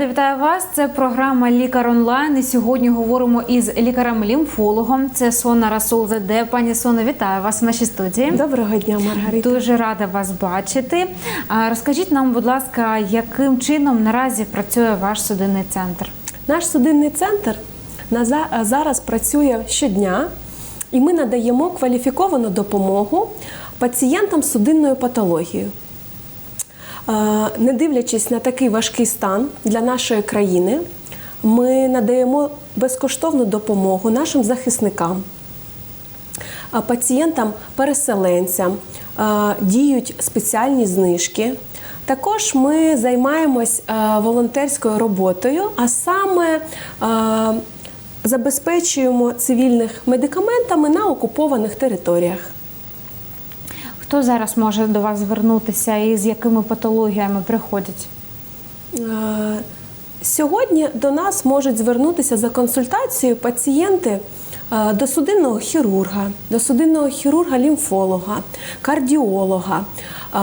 Рада вітаю вас. Це програма Лікар онлайн. І сьогодні говоримо із лікарем-лімфологом. Це Сона Расул Заде. Пані Сона, вітаю вас в нашій студії. Доброго дня, Маргарита. Дуже рада вас бачити. Розкажіть нам, будь ласка, яким чином наразі працює ваш судинний центр? Наш судинний центр зараз працює щодня, і ми надаємо кваліфіковану допомогу пацієнтам з судинною патологією. Е, Не дивлячись на такий важкий стан для нашої країни, ми надаємо безкоштовну допомогу нашим захисникам, пацієнтам-переселенцям е, діють спеціальні знижки. Також ми займаємось е, волонтерською роботою, а саме е, забезпечуємо цивільних медикаментами на окупованих територіях. Хто зараз може до вас звернутися і з якими патологіями приходять? Е, Сьогодні до нас можуть звернутися за консультацією пацієнти е, до судинного хірурга, до судинного хірурга-лімфолога, кардіолога, е,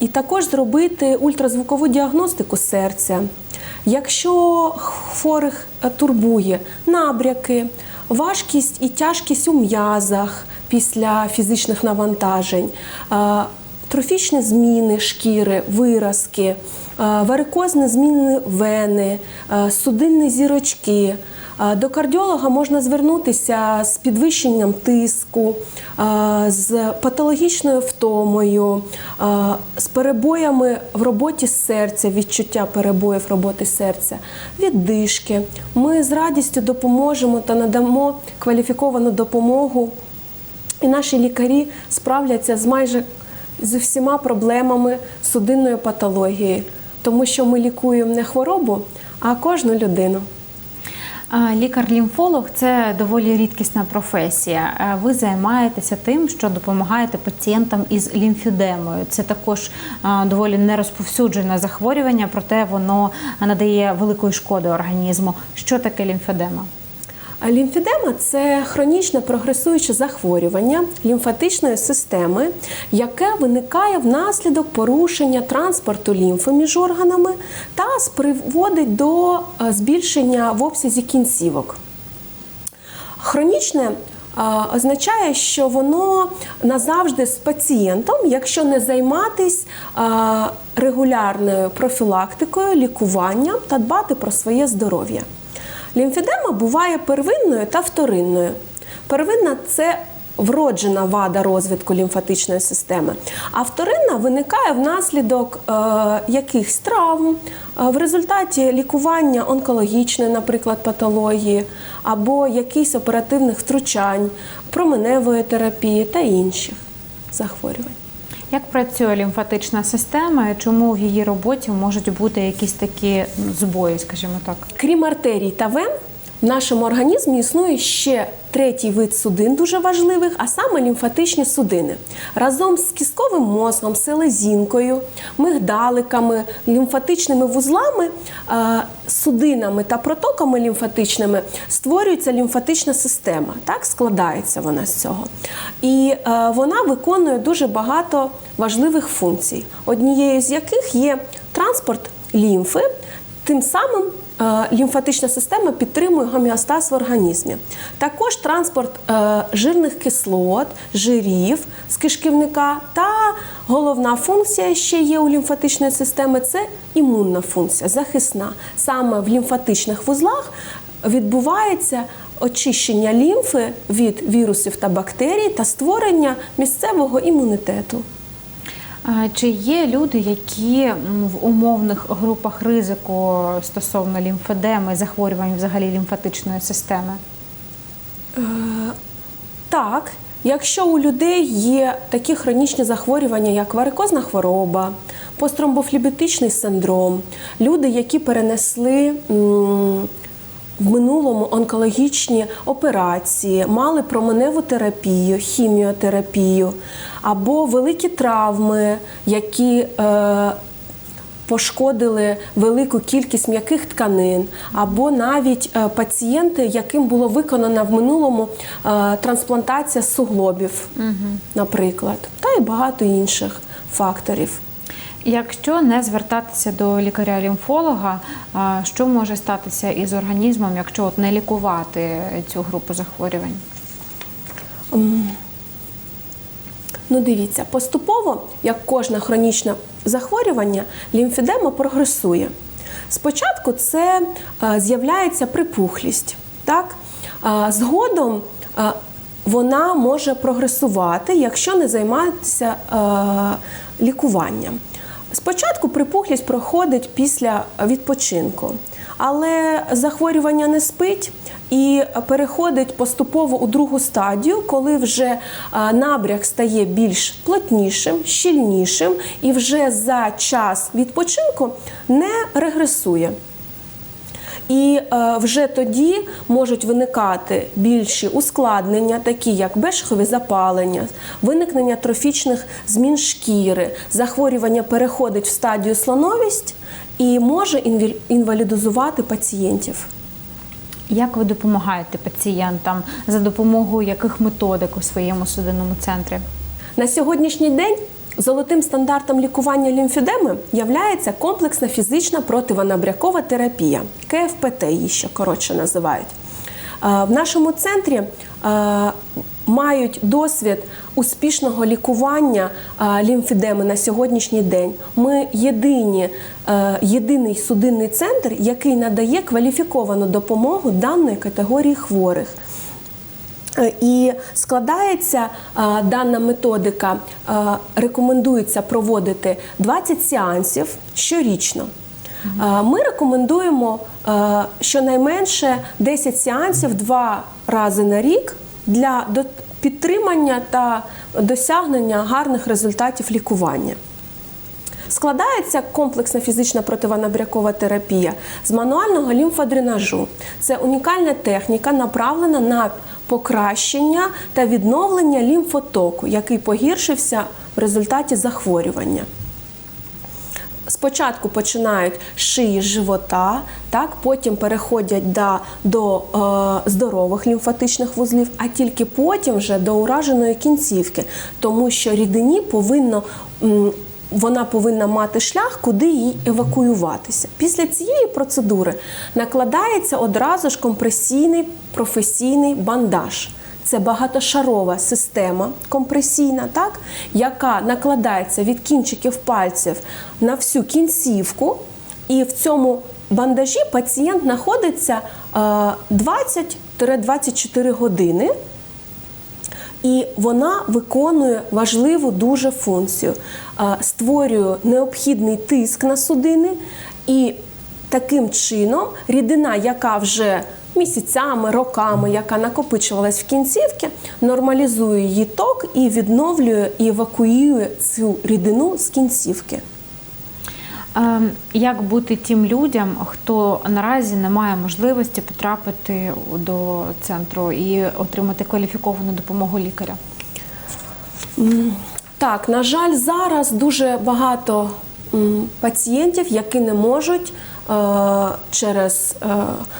і також зробити ультразвукову діагностику серця. Якщо хворих турбує набряки, важкість і тяжкість у м'язах після фізичних навантажень, трофічні зміни шкіри, виразки, варикозні зміни вени, судинні зірочки. До кардіолога можна звернутися з підвищенням тиску, з патологічною втомою, з перебоями в роботі серця, відчуття перебоїв роботи серця, віддишки. Ми з радістю допоможемо та надамо кваліфіковану допомогу і наші лікарі справляться з майже з всіма проблемами судинної патології, тому що ми лікуємо не хворобу, а кожну людину. Лікар-лімфолог це доволі рідкісна професія. Ви займаєтеся тим, що допомагаєте пацієнтам із лімфідемою. Це також доволі нерозповсюджене захворювання, проте воно надає великої шкоди організму. Що таке лімфедема? Лімфідема це хронічне прогресуюче захворювання лімфатичної системи, яке виникає внаслідок порушення транспорту лімфи між органами та приводить до е, збільшення в обсязі кінцівок. Хронічне означає, що воно назавжди з пацієнтом, якщо не займатись регулярною профілактикою, лікуванням та дбати про своє здоров'я. Лімфедема буває первинною та вторинною. Первинна це вроджена вада розвитку лімфатичної системи, а вторинна виникає внаслідок е, якихось травм, е, в результаті лікування онкологічної, наприклад, патології, або якихось оперативних втручань, променевої терапії та інших захворювань. Як працює лімфатична система і чому в її роботі можуть бути якісь такі збої, скажімо так? Крім артерій та вен, в нашому організмі існує ще третій вид судин, дуже важливих, а саме лімфатичні судини. Разом з кістковим мозгом, селезінкою, мигдаликами, лімфатичними вузлами, судинами та протоками лімфатичними створюється лімфатична система. Так складається вона з цього. І е, вона виконує дуже багато важливих функцій, однією з яких є транспорт лімфи, тим самим лімфатична система підтримує гомеостаз в організмі. Також транспорт е, жирних кислот, жирів з кишківника та головна функція ще є у лімфатичної системи це імунна функція, захисна. Саме в лімфатичних вузлах відбувається очищення лімфи від вірусів та бактерій та створення місцевого імунітету. Чи є люди, які в умовних групах ризику стосовно лімфедеми, захворювань взагалі лімфатичної системи? Е, Так, якщо у людей є такі хронічні захворювання, як варикозна хвороба, посттромбофлібітичний синдром, люди, які перенесли в минулому онкологічні операції, мали променеву терапію, хіміотерапію, або великі травми, які е, пошкодили велику кількість м'яких тканин, або навіть е, пацієнти, яким було виконано в минулому е, трансплантація суглобів, наприклад, та й багато інших факторів. Якщо не звертатися до лікаря-лімфолога, що може статися із організмом, якщо от не лікувати цю групу захворювань? Ну, дивіться, поступово, як кожне хронічне захворювання, лімфідема прогресує. Спочатку це е, з'являється припухлість. Так? Згодом е, вона може прогресувати, якщо не займатися е, лікуванням. Спочатку припухлість проходить після відпочинку, але захворювання не спить і переходить поступово у другу стадію, коли вже набряг набряк стає більш плотнішим, щільнішим і вже за час відпочинку не регресує. І е, вже тоді можуть виникати більші ускладнення, такі як бешхові запалення, виникнення трофічних змін шкіри, захворювання переходить в стадію слоновість і може інвалідизувати пацієнтів. Як ви допомагаєте пацієнтам за допомогою яких методик у своєму судинному центрі? На сьогоднішній день золотим стандартом лікування лімфідеми являється комплексна фізична противонабрякова терапія КФПТ, її ще коротше називають. Е, В нашому центрі е, мають досвід успішного лікування е, лімфідеми на сьогоднішній день. Ми єдині, єдиний судинний центр, який надає кваліфіковану допомогу даної категорії хворих. Е, І складається е, дана методика, е, рекомендується проводити 20 сеансів щорічно. Ми рекомендуємо щонайменше 10 сеансів два рази на рік для підтримання та досягнення гарних результатів лікування. Складається комплексна фізична противонабрякова терапія з мануального лімфодренажу. Це унікальна техніка, направлена на покращення та відновлення лімфотоку, який погіршився в результаті захворювання. Спочатку починають з шиї живота, так, потім переходять до, до е, здорових лімфатичних вузлів, а тільки потім вже до ураженої кінцівки, тому що рідині повинно. Вона повинна мати шлях, куди їй евакуюватися. Після цієї процедури накладається одразу ж компресійний професійний бандаж. Це багатошарова система компресійна, так, яка накладається від кінчиків пальців на всю кінцівку, і в цьому бандажі пацієнт знаходиться е, 20-24 години. І вона виконує важливу дуже функцію, створює необхідний тиск на судини, і таким чином рідина, яка вже місяцями, роками, яка накопичувалась в кінцівці, нормалізує її ток і відновлює і евакуює цю рідину з кінцівки. Ем, Як бути тим людям, хто наразі не має можливості потрапити до центру і отримати кваліфіковану допомогу лікаря? Так, на жаль, зараз дуже багато пацієнтів, які не можуть е, через е,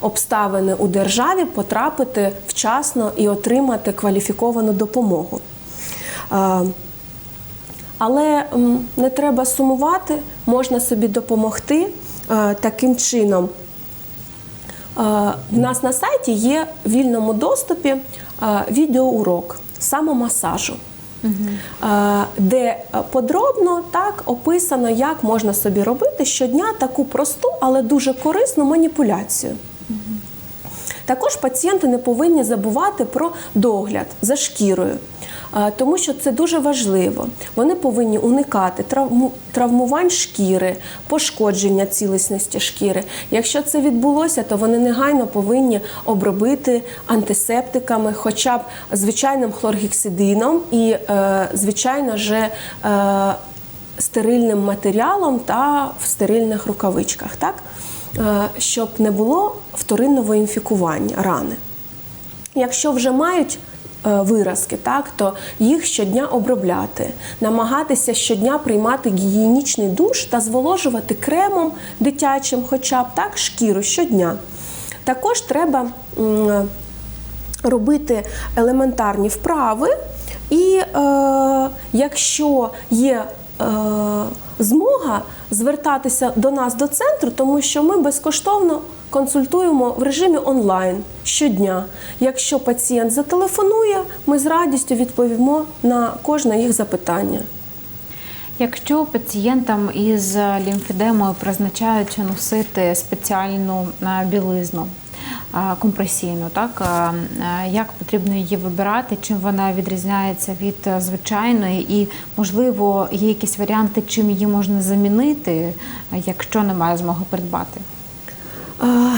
обставини у державі потрапити вчасно і отримати кваліфіковану допомогу. Але не треба сумувати, можна собі допомогти е, таким чином. Е, В нас на сайті є в вільному доступі е, відеоурок самомасажу, е, де подробно так описано, як можна собі робити щодня таку просту, але дуже корисну маніпуляцію. Також пацієнти не повинні забувати про догляд за шкірою, тому що це дуже важливо. Вони повинні уникати травмувань шкіри, пошкодження цілісності шкіри. Якщо це відбулося, то вони негайно повинні обробити антисептиками, хоча б звичайним хлоргексидином і, е, звичайно, же. Стерильним матеріалом та в стерильних рукавичках, так? Е, щоб не було вторинного інфікування рани. Якщо вже мають виразки, так, то їх щодня обробляти, намагатися щодня приймати гігієнічний душ та зволожувати кремом дитячим, хоча б так, шкіру щодня. Також треба робити елементарні вправи, і е, якщо є змога звертатися до нас до центру, тому що ми безкоштовно консультуємо в режимі онлайн щодня. Якщо пацієнт зателефонує, ми з радістю відповімо на кожне їх запитання. Якщо пацієнтам із лімфедемою призначають носити спеціальну е, білизну е, компресійну, так е, як потрібно її вибирати, чим вона відрізняється від звичайної, і можливо є якісь варіанти, чим її можна замінити, якщо немає змоги придбати.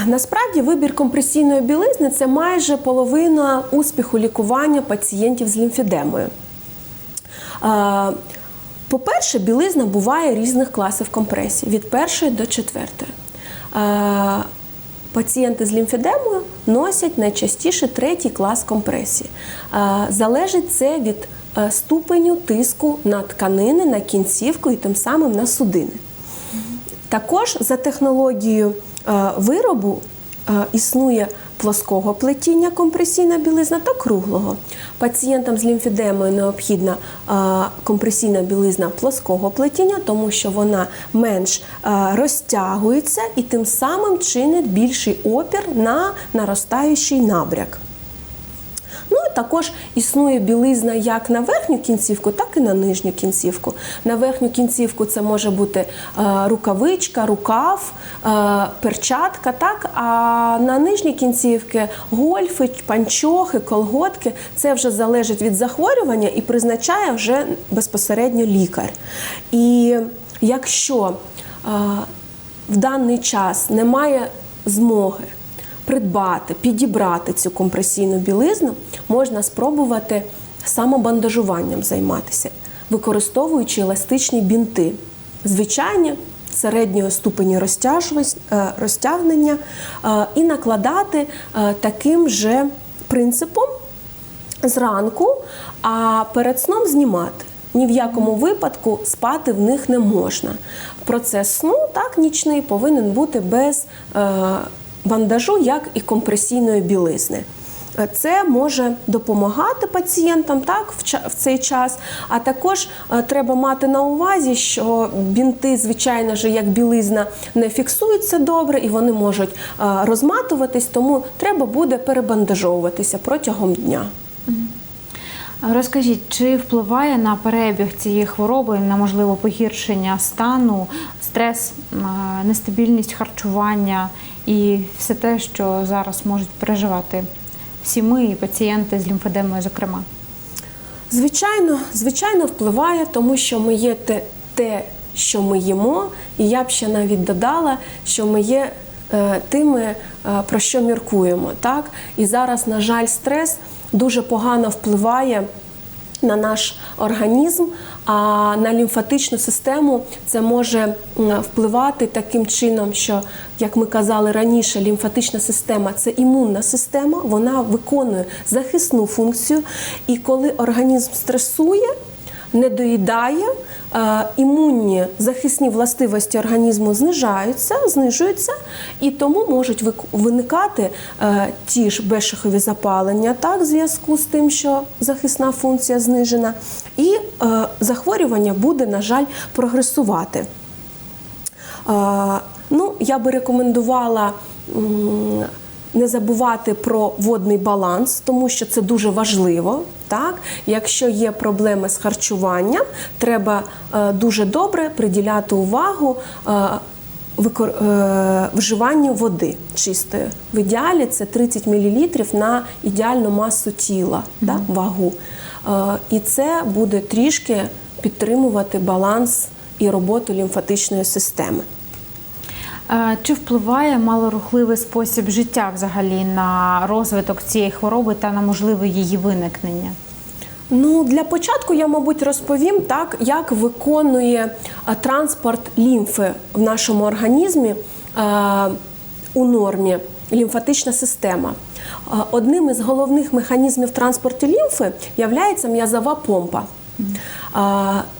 Насправді вибір компресійної білизни це майже половина успіху лікування пацієнтів з лімфедемою. Е, По-перше, білизна буває різних класів компресії від першої до четвертої. Пацієнти з лімфедемою носять найчастіше третій клас компресії. Залежить це від ступеню тиску на тканини, на кінцівку і тим самим на судини. Також за технологією виробу е, існує плоского плетіння компресійна білизна та круглого. Пацієнтам з лімфідемою необхідна е, компресійна білизна плоского плетіння, тому що вона менш е, розтягується і тим самим чинить більший опір на наростаючий набряк. Ну і також існує білизна як на верхню кінцівку, так і на нижню кінцівку. На верхню кінцівку це може бути е, рукавичка, рукав, е, перчатка, так а на нижній кінцівки гольфи, панчохи, колготки. Це вже залежить від захворювання і призначає вже безпосередньо лікар. І якщо е, в даний час немає змоги придбати, підібрати цю компресійну білизну, можна спробувати самобандажуванням займатися, використовуючи еластичні бінти. Звичайні середнього ступені е, розтягнення е, і накладати е, таким же принципом зранку, а перед сном знімати. Ні в якому випадку спати в них не можна. Процес сну, так, нічний, повинен бути без бандажу, як і компресійної білизни. Це може допомагати пацієнтам так в цей час. А також е, треба мати на увазі, що бінти, звичайно ж, як білизна, не фіксуються добре і вони можуть е, розматуватись, тому треба буде перебандажовуватися протягом дня. Розкажіть, чи впливає на перебіг цієї хвороби, на можливе погіршення стану, стрес, е, нестабільність харчування і все те, що зараз можуть переживати всі ми і пацієнти з лімфедемою, зокрема? Звичайно, звичайно, впливає, тому що ми є те, те, що ми їмо, і я б ще навіть додала, що ми є е, тими, е, про що міркуємо. Так? І зараз, на жаль, стрес дуже погано впливає на наш організм, а на лімфатичну систему це може впливати таким чином, що, як ми казали раніше, лімфатична система це імунна система, вона виконує захисну функцію. І коли організм стресує, не доїдає, е, імунні захисні властивості організму знижаються, знижуються, і тому можуть виникати е, ті ж бешихові запалення, так, в зв'язку з тим, що захисна функція знижена, і е, захворювання буде, на жаль, прогресувати. Ну, я би рекомендувала не забувати про водний баланс, тому що це дуже важливо. Так? Якщо є проблеми з харчуванням, треба е, дуже добре приділяти увагу. е, викор- е, Вживанню води чистої. В ідеалі це 30 мл на ідеальну масу тіла, так, вагу. Е, І це буде трішки підтримувати баланс і роботу лімфатичної системи. Е, Чи впливає малорухливий спосіб життя взагалі на розвиток цієї хвороби та на можливе її виникнення? Ну, для початку я, мабуть, розповім так, як виконує транспорт лімфи в нашому організмі у нормі лімфатична система. Одним із головних механізмів транспорту лімфи є м'язова помпа.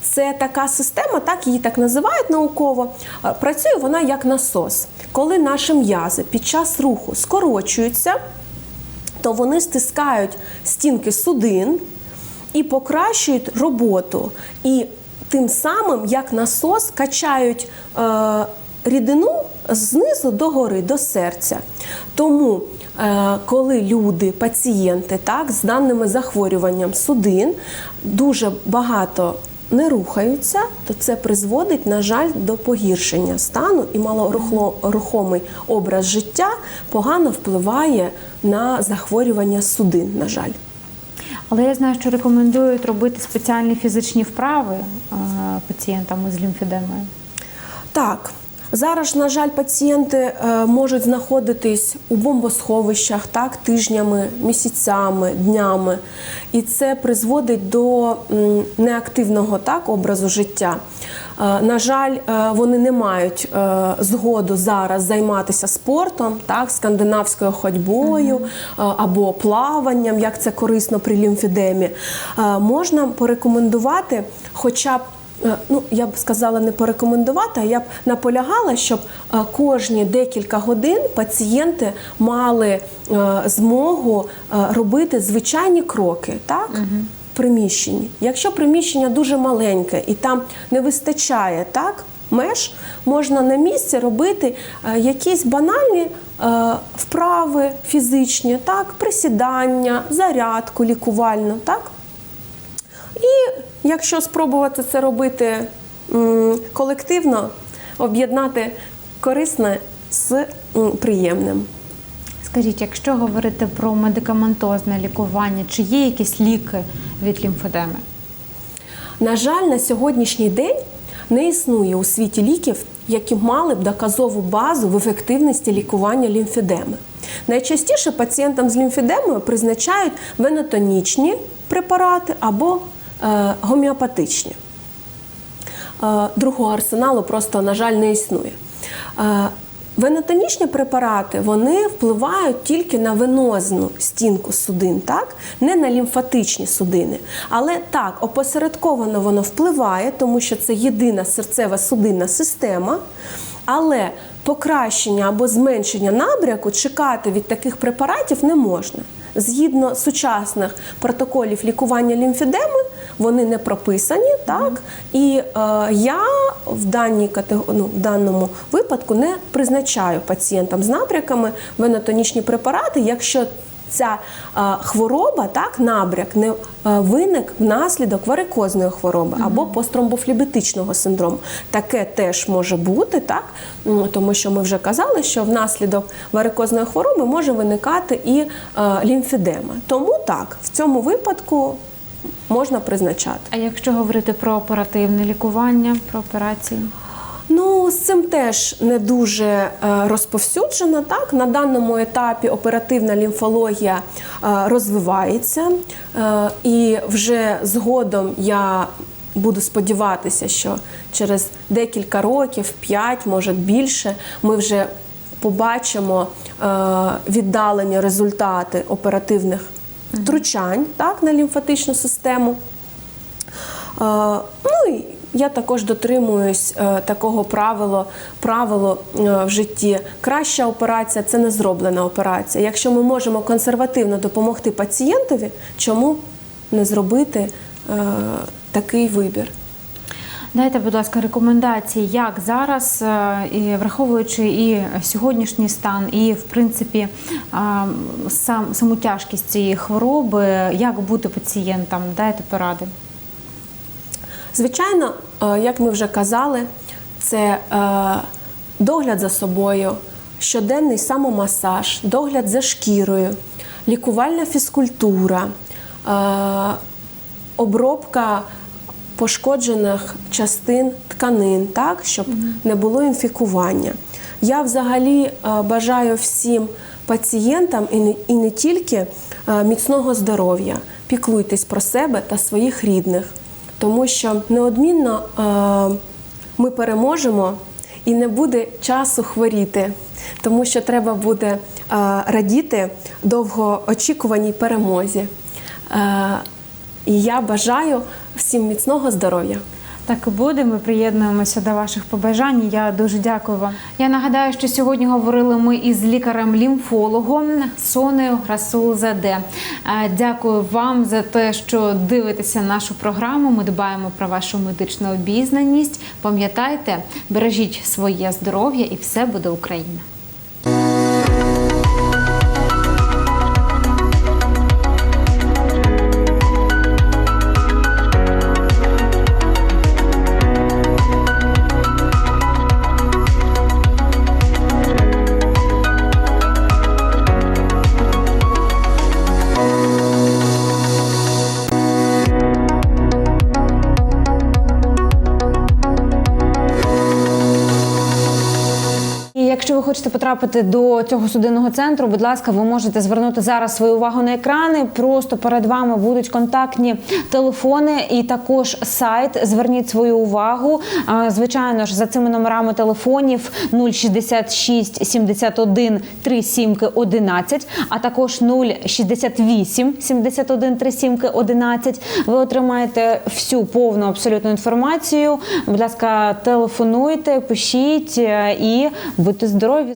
Це така система, так її так називають науково. Працює вона як насос. Коли наші м'язи під час руху скорочуються, то вони стискають стінки судин і покращують роботу. І тим самим, як насос, качають е, рідину знизу до гори, до серця. Тому, коли люди, пацієнти так, з даними захворюванням судин, дуже багато не рухаються, то це призводить, на жаль, до погіршення стану і малорухомий образ життя погано впливає на захворювання судин, на жаль. Але я знаю, що рекомендують робити спеціальні фізичні вправи е, пацієнтам із лімфедемою. Так, зараз, на жаль, пацієнти е, можуть знаходитись у бомбосховищах так, тижнями, місяцями, днями, і це призводить до неактивного так, образу життя. Е, На жаль, е, вони не мають згоду зараз займатися спортом, так, скандинавською ходьбою або плаванням, як це корисно при лімфідемі. Можна порекомендувати хоча б ну я б сказала не порекомендувати, а я б наполягала, щоб е, кожні декілька годин пацієнти мали е, змогу е, робити звичайні кроки, так? в приміщенні. Якщо приміщення дуже маленьке і там не вистачає так, меж, можна на місці робити е, якісь банальні е, вправи фізичні, так, присідання, зарядку лікувальну, так? І якщо спробувати це робити колективно, об'єднати корисне з приємним. Скажіть, якщо говорити про медикаментозне лікування, чи є якісь ліки від лімфедеми? На жаль, на сьогоднішній день не існує у світі ліків, які мали б доказову базу в ефективності лікування лімфедеми. Найчастіше пацієнтам з лімфедемою призначають венотонічні препарати або гомеопатичні. Е, другого арсеналу просто, на жаль, не існує. Е, Венотонічні препарати вони впливають тільки на венозну стінку судин, так? не на лімфатичні судини. Але так, опосередковано воно впливає, тому що це єдина серцева судинна система. Але покращення або зменшення набряку чекати від таких препаратів не можна. Згідно сучасних протоколів лікування лімфедеми, вони не прописані, так і е, я в даній ну, в даному випадку не призначаю пацієнтам з набряками венотонічні препарати, якщо ця е, хвороба, так, набряк, не е, виник внаслідок варикозної хвороби або посттромбофлебетичного синдрому. Таке теж може бути, так, тому що ми вже казали, що внаслідок варикозної хвороби може виникати і е, лімфедема. Тому так, в цьому випадку можна призначати. А якщо говорити про оперативне лікування, про операції? Ну, з цим теж не дуже е, розповсюджено. Так, на даному етапі оперативна лімфологія е, розвивається, е, і вже згодом я буду сподіватися, що через декілька років, п'ять, може більше, ми вже побачимо віддалені результати оперативних втручань так, на лімфатичну систему. Е, Ну і я також дотримуюсь е, такого правила, правило е, в житті. Краща операція це не зроблена операція. Якщо ми можемо консервативно допомогти пацієнтові, чому не зробити такий вибір? Дайте, будь ласка, рекомендації, як зараз, е, і враховуючи і сьогоднішній стан, і в принципі а, сам саму тяжкість цієї хвороби, як бути пацієнтам? Дайте поради. Звичайно, е, як ми вже казали, це е, догляд за собою, щоденний самомасаж, догляд за шкірою, лікувальна фізкультура, е, обробка пошкоджених частин тканин, так, щоб не було інфікування. Я взагалі е, бажаю всім пацієнтам і не, і не тільки е, міцного здоров'я. Піклуйтесь про себе та своїх рідних, тому що неодмінно е, ми переможемо і не буде часу хворіти, тому що треба буде радіти довгоочікуваній перемозі. І я бажаю всім міцного здоров'я. Так і буде. Ми приєднуємося до ваших побажань. Я дуже дякую вам. Я нагадаю, що сьогодні говорили ми із лікарем-лімфологом Сонею Расулзаде. Е, Дякую вам за те, що дивитеся нашу програму. Ми дбаємо про вашу медичну обізнаність. Пам'ятайте, бережіть своє здоров'я і все буде Україна. Якщо ви хочете потрапити до цього судинного центру, будь ласка, ви можете звернути зараз свою увагу на екрани. Просто перед вами будуть контактні телефони і також сайт. Зверніть свою увагу. Звичайно ж, за цими номерами телефонів 066 71 37 11, а також 068 71 37 11. Ви отримаєте всю повну абсолютну інформацію. Будь ласка, телефонуйте, пишіть е, і будьте бути здорові.